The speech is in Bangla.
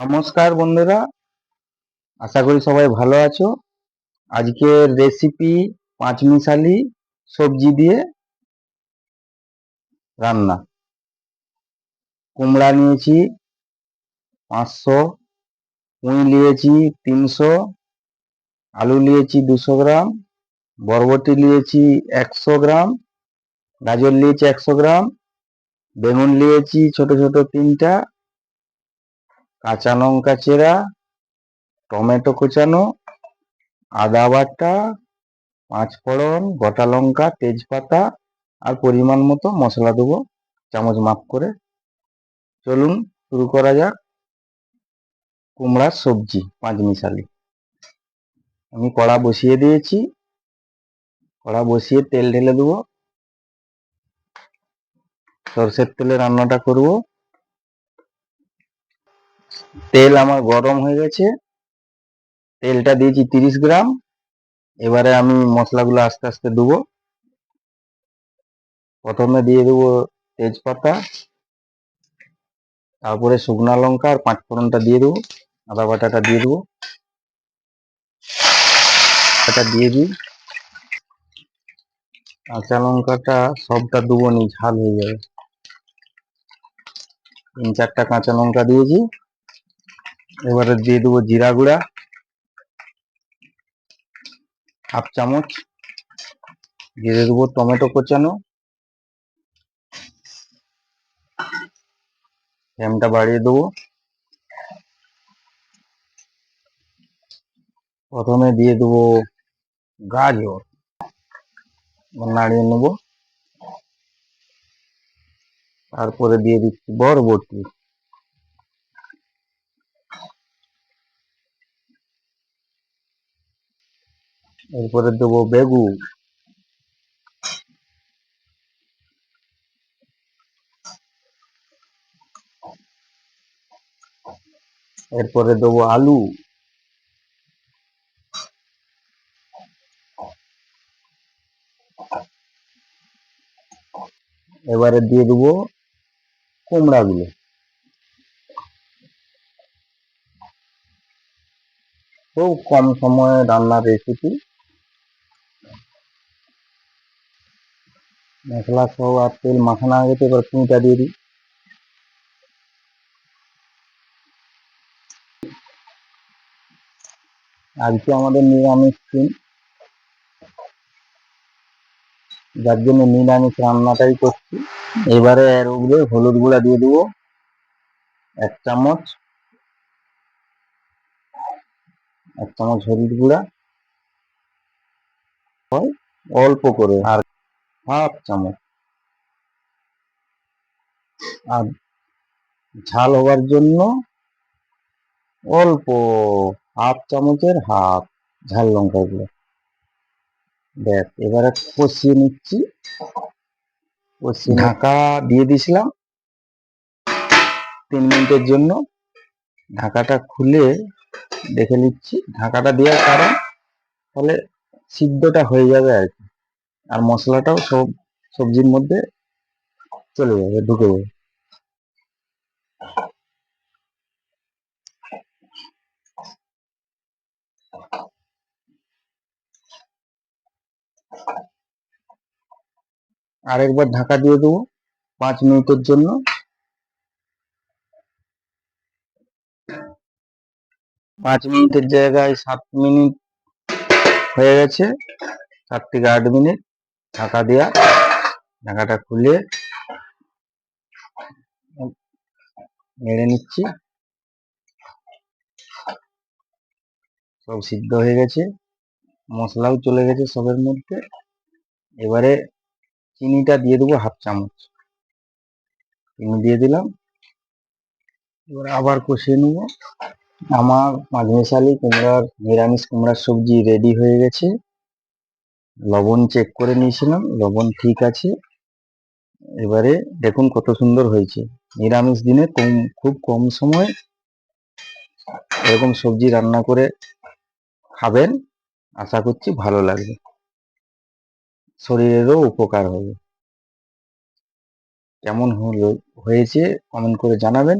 নমস্কার বন্ধুরা, আশা করি সবাই ভালো আছো। আজকের রেসিপি পাঁচমিশালি সবজি দিয়ে রান্না। কুমড়া নিয়েছি পাঁচশো, পুঁই নিয়েছি তিনশো, আলু নিয়েছি দুশো গ্রাম, বরবটি নিয়েছি একশো গ্রাম, গাজর নিয়েছি একশো গ্রাম, বেগুন নিয়েছি ছোট ছোট তিনটা কাঁচা লঙ্কা চেরা, টমেটো কুচানো, আদা বাটা, পাঁচ ফোড়ন, গোটা লঙ্কা, তেজপাতা আর পরিমাণ মতো মশলা দেবো, চামচ মাপ করে। চলুন শুরু করা যাক কুমড়ার সবজি পাঁচ মিশালি আমি কড়া বসিয়ে দিয়েছি। কড়া বসিয়ে তেল ঢেলে দেবো। সরষের তেলে রান্নাটা করব। তেল আমার গরম হয়ে গেছে। তেলটা দিয়েছি তিরিশ গ্রাম। এবারে আমি মশলাগুলো আস্তে আস্তে দেবো। প্রথমে দিয়ে দেবো তেজপাতা, তারপরে শুকনো লঙ্কা আর পাঁচ ফোড়নটা দিয়ে দেবো। আদা বাটাটা দিয়ে দেবো। এটা দিয়ে দিই। কাঁচা লঙ্কাটা সবটা দেবো নি, ঝাল হয়ে যাবে। তিন চারটা কাঁচা লঙ্কা দিয়েছি। এবারে দিয়ে দেবো জিরা গুঁড়া, হাফ চামচ। দিয়ে দেবো টমেটো কোচানো। ফ্লেমটা বাড়িয়ে দেবো। প্রথমে দিয়ে দেবো গাজর। নাড়িয়ে নেব। তারপরে দিয়ে দিচ্ছি বরবটি। এরপরে দেবো বেগুন এরপরে দেবো আলু। এবারে দিয়ে দেবো কুমড়াগুলো। খুব কম সময়ে রান্নার রেসিপি মশলা সহ আর তেল মাখানো হয়ে গেছে এবার পুঁইটা দিয়ে দিই। আজকে আমাদের নিরামিষ দিন। যার জন্য নিরামিষ রান্নাটাই করছি। এবারে এর উপরে হলুদ গুঁড়া দিয়ে দেবো। এক চামচ। এক চামচ হলুদ গুঁড়া অল্প করে আর হাফ চামচ। আর ঝাল হওয়ার জন্য অল্প হাফ চামচের হাফ ঝাল লঙ্কা গুলো দেখ এবারে কষিয়ে নিচ্ছি। কষিয়ে ঢাকা দিয়ে দিয়েছিলাম। তিন মিনিটের জন্য। ঢাকাটা খুলে দেখে নিচ্ছি। ঢাকাটা দেওয়ার কারণ, তাহলে সিদ্ধটা হয়ে যাবে আর কি। আর মশলাটাও সব সবজির মধ্যে চলে যাবে, ঢুকে যাবে। আরেকবার ঢাকা দিয়ে দেবো পাঁচ মিনিটের জন্য। পাঁচ মিনিটের জায়গায় সাত মিনিট হয়ে গেছে। সাত থেকে আট মিনিট ঢাকা দেওয়া ঢাকাটা খুলে নেড়ে নিচ্ছি। সব সিদ্ধ হয়ে গেছে। মশলাও চলে গেছে সবের মধ্যে। এবারে চিনিটা দিয়ে দেবো হাফ চামচ। চিনি দিয়ে দিলাম। এবার আবার কষিয়ে নেব। আমার মাঝমিশালি কুমড়ার, নিরামিষ কুমড়ার সবজি রেডি হয়ে গেছে। লবণ চেক করে নিয়েছিলাম, লবণ ঠিক আছে। এবারে দেখুন কত সুন্দর হয়েছে। নিরামিষ দিনে কম, খুব কম সময় এরকম সবজি রান্না করে খাবেন, আশা করছি ভালো লাগবে। শরীরেরও উপকার হবে। কেমন হলো, হয়েছে কমেন্ট করে জানাবেন।